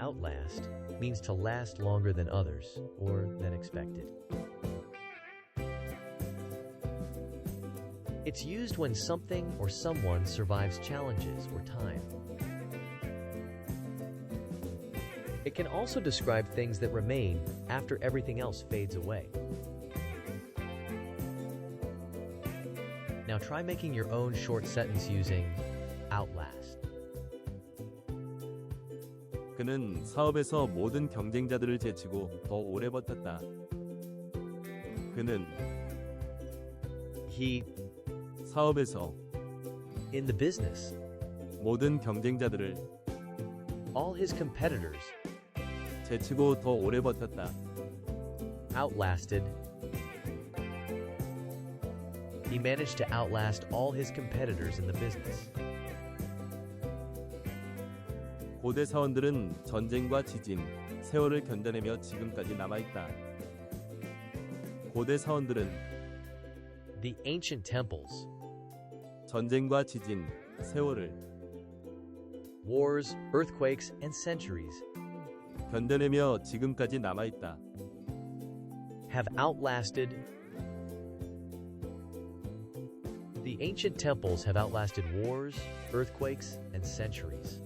Outlast means to last longer than others or than expected. It's used when something or someone survives challenges or time. It can also describe things that remain after everything else fades away. Now try making your own short sentence using outlast. 그는 사업에서 모든 경쟁자들을 제치고 더 오래 버텼다. 그는 He, 사업에서 in the business, 모든 경쟁자들을 all his competitors 제치고 더 오래 버텼다. outlasted. He managed to outlast all his competitors in the business. 고대 사원들은 전쟁과 지진, 세월을 견뎌내며 지금까지 남아있다. 고대 사원들은 The ancient temples, 전쟁과 지진, 세월을 wars, earthquakes, and centuries 견뎌내며 지금까지 남아있다. have outlasted. The ancient temples have outlasted wars, earthquakes, and centuries.